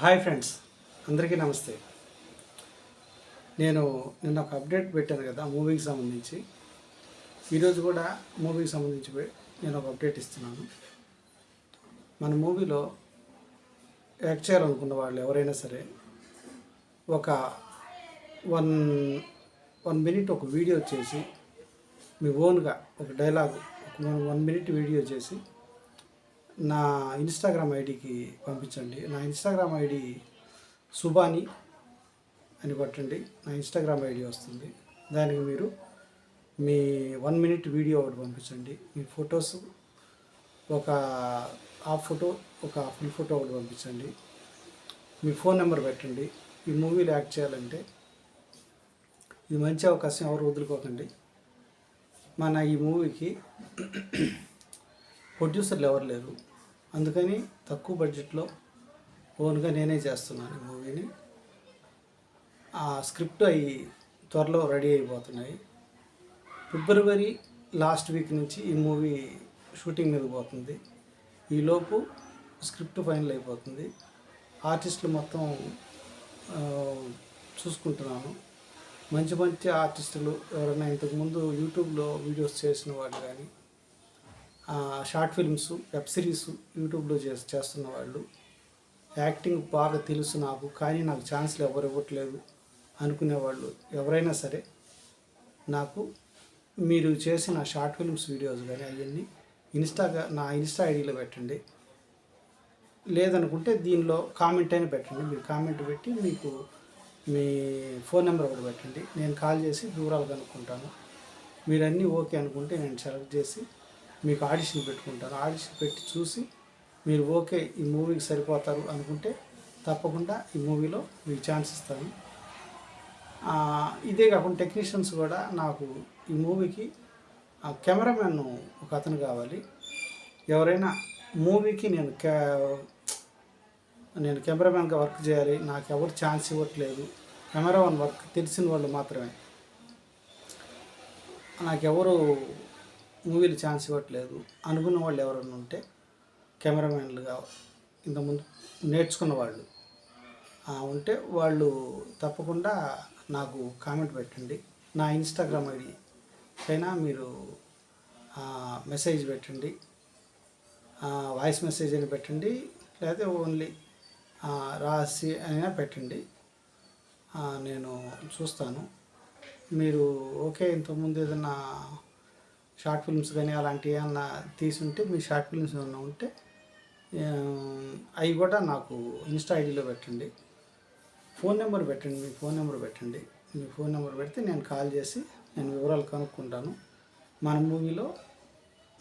Hi friends అందరికీ నమస్తే. నేను నిన్న ఒక అప్డేట్ పెట్టాను కదా మూవీకి సంబంధించి. ఈరోజు కూడా మూవీకి సంబంధించి నేను ఒక అప్డేట్ ఇస్తున్నాను. మన మూవీలో యాక్ట్ చేయాలనుకున్న వాళ్ళు ఎవరైనా సరే ఒక వన్ వన్ మినిట్ ఒక వీడియో చేసి మీ ఓన్గా ఒక డైలాగ్ ఒక వన్ మినిట్ వీడియో చేసి నా ఇన్స్టాగ్రామ్ ఐడికి పంపించండి. నా ఇన్స్టాగ్రామ్ ఐడి సుబాని అని కొట్టండి. నా ఇన్స్టాగ్రామ్ ఐడి వస్తుంది. దానికి మీరు మీ వన్ మినిట్ వీడియో ఒకటి పంపించండి. మీ ఫొటోస్ ఒక హాఫ్ ఫోటో ఒక ఫుల్ ఫోటో ఒకటి పంపించండి. మీ ఫోన్ నెంబర్ పెట్టండి. ఈ మూవీలు యాక్ట్ చేయాలంటే ఇది మంచి అవకాశం ఎవరు వదులుకోకండి. మన ఈ మూవీకి ప్రొడ్యూసర్లు ఎవరు లేరు. అందుకని తక్కువ బడ్జెట్లో ఓన్గా నేనే చేస్తున్నాను ఈ మూవీని. ఆ స్క్రిప్ట్ అవి త్వరలో రెడీ అయిపోతున్నాయి. ఫిబ్రవరి లాస్ట్ వీక్ నుంచి ఈ మూవీ షూటింగ్ మీద పోతుంది. ఈలోపు స్క్రిప్ట్ ఫైనల్ అయిపోతుంది. ఆర్టిస్టులు మొత్తం చూసుకుంటున్నాను. మంచి మంచి ఆర్టిస్టులు ఎవరైనా ఇంతకుముందు యూట్యూబ్లో వీడియోస్ చేసిన వాళ్ళు కానీ షార్ట్ ఫిల్మ్స్ వెబ్ సిరీస్ యూట్యూబ్లో చేస్ చేస్తున్న వాళ్ళు యాక్టింగ్ బాగా తెలుసు నాకు కానీ నాకు ఛాన్స్లు ఎవరు ఇవ్వట్లేదు అనుకునేవాళ్ళు ఎవరైనా సరే నాకు మీరు చేసిన షార్ట్ ఫిల్మ్స్ వీడియోస్ కానీ అవన్నీ ఇన్స్టాగా నా ఇన్స్టా ఐడిలో పెట్టండి. లేదనుకుంటే దీనిలో కామెంట్ అయినా పెట్టండి. మీరు కామెంట్ పెట్టి మీకు మీ ఫోన్ నెంబర్ ఒకటి పెట్టండి. నేను కాల్ చేసి వివరాలు కనుక్కుంటాను. మీరు అన్నీ ఓకే అనుకుంటే నేను సెలెక్ట్ చేసి మీకు ఆడిషన్ పెట్టుకుంటారు. ఆడిషన్ పెట్టి చూసి మీరు ఓకే ఈ మూవీకి సరిపోతారు అనుకుంటే తప్పకుండా ఈ మూవీలో మీకు ఛాన్స్ ఇస్తాను. ఇదే కాకుండా టెక్నీషియన్స్ కూడా నాకు ఈ మూవీకి ఆ కెమెరామెన్ ఒక అతను కావాలి. ఎవరైనా మూవీకి నేను కె నేను కెమెరామెన్గా వర్క్ చేయాలి నాకు ఎవరు ఛాన్స్ ఇవ్వట్లేదు కెమెరామెన్ వర్క్ తెలిసిన వాళ్ళు మాత్రమే. నాకెవరు మూవీలు ఛాన్స్ ఇవ్వట్లేదు. అనుకున్న వాళ్ళు ఎవరైనా ఉంటే కెమెరామెన్లుగా ఇంతకుముందు నేర్చుకున్న వాళ్ళు ఉంటే వాళ్ళు తప్పకుండా నాకు కామెంట్ పెట్టండి. నా ఇన్స్టాగ్రామ్ ఐడి పైన మీరు మెసేజ్ పెట్టండి. వాయిస్ మెసేజ్ అని పెట్టండి. లేకపోతే ఓన్లీ రాసి అయినా పెట్టండి. నేను చూస్తాను. మీరు ఓకే ఇంతకుముందు ఏదైనా షార్ట్ ఫిల్మ్స్ కానీ అలాంటివి ఏమన్నా తీసుంటే మీ షార్ట్ ఫిల్మ్స్ ఏమన్నా ఉంటే అవి కూడా నాకు ఇన్స్టా ఐడిలో పెట్టండి. ఫోన్ నెంబర్ పెట్టండి మీ ఫోన్ నెంబర్ పెట్టండి. మీ ఫోన్ నెంబర్ పెడితే నేను కాల్ చేసి నేను వివరాలు కనుక్కుంటాను. మన మూవీలో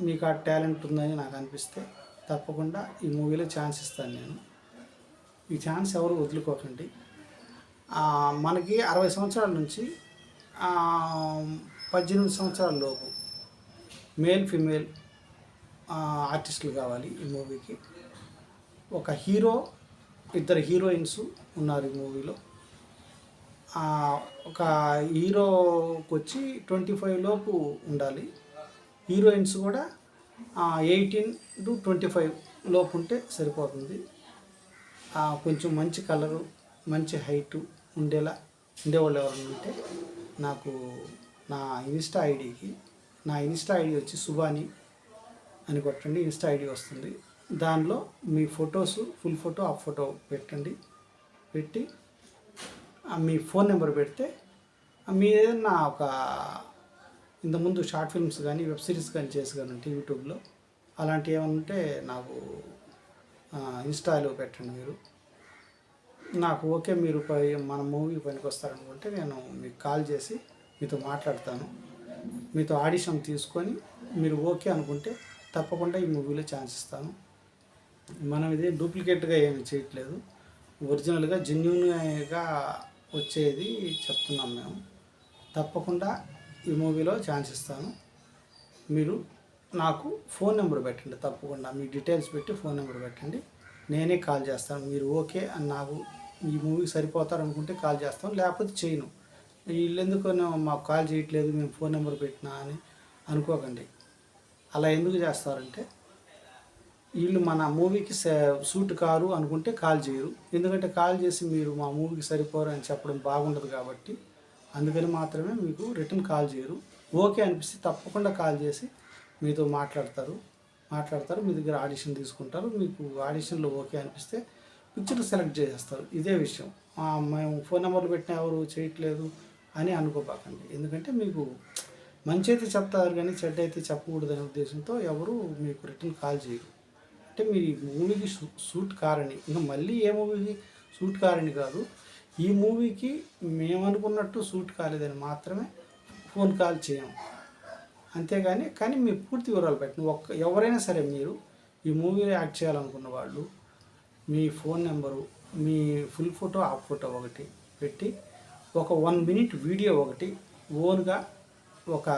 మీకు ఆ టాలెంట్ ఉందని నాకు అనిపిస్తే తప్పకుండా ఈ మూవీలో ఛాన్స్ ఇస్తాను నేను. ఈ ఛాన్స్ ఎవరు వదులుకోకండి. మనకి అరవై సంవత్సరాల నుంచి పద్దెనిమిది సంవత్సరాల లోపు మేల్ ఫిమేల్ ఆర్టిస్టులు కావాలి ఈ మూవీకి. ఒక హీరో ఇద్దరు హీరోయిన్స్ ఉన్నారు ఈ మూవీలో. ఒక హీరోకి వచ్చి ట్వంటీ ఫైవ్ లోపు ఉండాలి. హీరోయిన్స్ కూడా ఎయిటీన్ టు ట్వంటీ ఫైవ్ లోపు ఉంటే సరిపోతుంది. కొంచెం మంచి కలరు మంచి హైటు ఉండేలా ఉండేవాళ్ళు ఎవరైనా ఉంటే నాకు నా ఇన్స్టా ఐడికి నా ఇన్స్టా ఐడి వచ్చి సుబాని అని కొట్టండి ఇన్స్టా ఐడి వస్తుంది. దానిలో మీ ఫొటోస్ ఫుల్ ఫోటో ఆ ఫోటో పెట్టండి. పెట్టి మీ ఫోన్ నెంబర్ పెడితే మీ ఏదన్నా ఒక ఇంతకుముందు షార్ట్ ఫిల్మ్స్ కానీ వెబ్ సిరీస్ కానీ చేసి కానీ యూట్యూబ్లో అలాంటివి ఏమైనా ఉంటే నాకు ఇన్స్టాలో పెట్టండి మీరు. నాకు ఓకే మీరు పై- మన మూవీ పనికి వస్తారనుకుంటే నేను మీకు కాల్ చేసి మీతో మాట్లాడతాను. మీతో ఆడిషన్ తీసుకొని మీరు ఓకే అనుకుంటే తప్పకుండా ఈ మూవీలో ఛాన్స్ ఇస్తాను. మనం ఇది డూప్లికేట్గా ఏమి చేయట్లేదు. ఒరిజినల్గా జెన్యున్గా వచ్చేది చెప్తున్నాం మేము. తప్పకుండా ఈ మూవీలో ఛాన్స్ ఇస్తాను. మీరు నాకు ఫోన్ నెంబర్ పెట్టండి తప్పకుండా. మీ డీటెయిల్స్ పెట్టి ఫోన్ నెంబర్ పెట్టండి. నేనే కాల్ చేస్తాను. మీరు ఓకే అని నాకు ఈ మూవీకి సరిపోతారు అనుకుంటే కాల్ చేస్తాను. లేకపోతే చేయను. వీళ్ళు ఎందుకు మాకు కాల్ చేయట్లేదు మేము ఫోన్ నెంబర్ పెట్టినా అని అనుకోకండి. అలా ఎందుకు చేస్తారంటే వీళ్ళు మన మూవీకి సూట్ కారు అనుకుంటే కాల్ చేయరు. ఎందుకంటే కాల్ చేసి మీరు మా మూవీకి సరిపోరు అని చెప్పడం బాగుండదు కాబట్టి అందుకని మాత్రమే మీకు రిటర్న్ కాల్ చేయరు. ఓకే అనిపిస్తే తప్పకుండా కాల్ చేసి మీతో మాట్లాడతారు. మాట్లాడతారు మీ దగ్గర ఆడిషన్ తీసుకుంటారు. మీకు ఆడిషన్లో ఓకే అనిపిస్తే పిక్చర్ సెలెక్ట్ చేసేస్తారు. ఇదే విషయం. మేము ఫోన్ నెంబర్లు పెట్టిన ఎవరు చేయట్లేదు. అని అనుకోపాకండి ఎందుకంటే మీకు మంచి అయితే చెప్తారు కానీ చెడ్డ అయితే చెప్పకూడదనే ఉద్దేశంతో ఎవరు మీకు రిటర్న్ కాల్ చేయరు. అంటే మీ మూవీకి సూట్ కారని ఇంకా మళ్ళీ ఏ మూవీకి సూట్ కారని కాదు. ఈ మూవీకి మేము అనుకున్నట్టు సూట్ కాలేదని మాత్రమే ఫోన్ కాల్ చేయం. అంతేగాని కానీ మీ పూర్తి వివరాలు పెట్టండి. ఒక్క ఎవరైనా సరే మీరు ఈ మూవీలో యాక్ట్ చేయాలనుకున్న వాళ్ళు మీ ఫోన్ నెంబరు మీ ఫుల్ ఫోటో హాఫ్ ఫోటో ఒకటి పెట్టి ఒక వన్ మినిట్ వీడియో ఒకటి ఓన్గా ఒక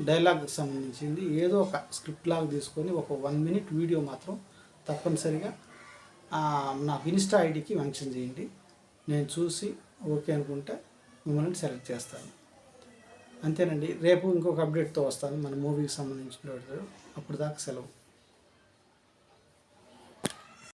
డైలాగ్కి సంబంధించింది. ఏదో ఒక స్క్రిప్ట్ లాగా తీసుకొని ఒక వన్ మినిట్ వీడియో మాత్రం తప్పనిసరిగా నా నాకు ఇన్స్టా ఐడికి మెన్షన్ చేయండి. నేను చూసి ఓకే అనుకుంటే మిమ్మల్ని సెలెక్ట్ చేస్తాను. అంతేనండి. రేపు ఇంకొక అప్డేట్తో వస్తాను. మన మూవీకి సంబంధించిన అప్పుడు దాకా సెలవు.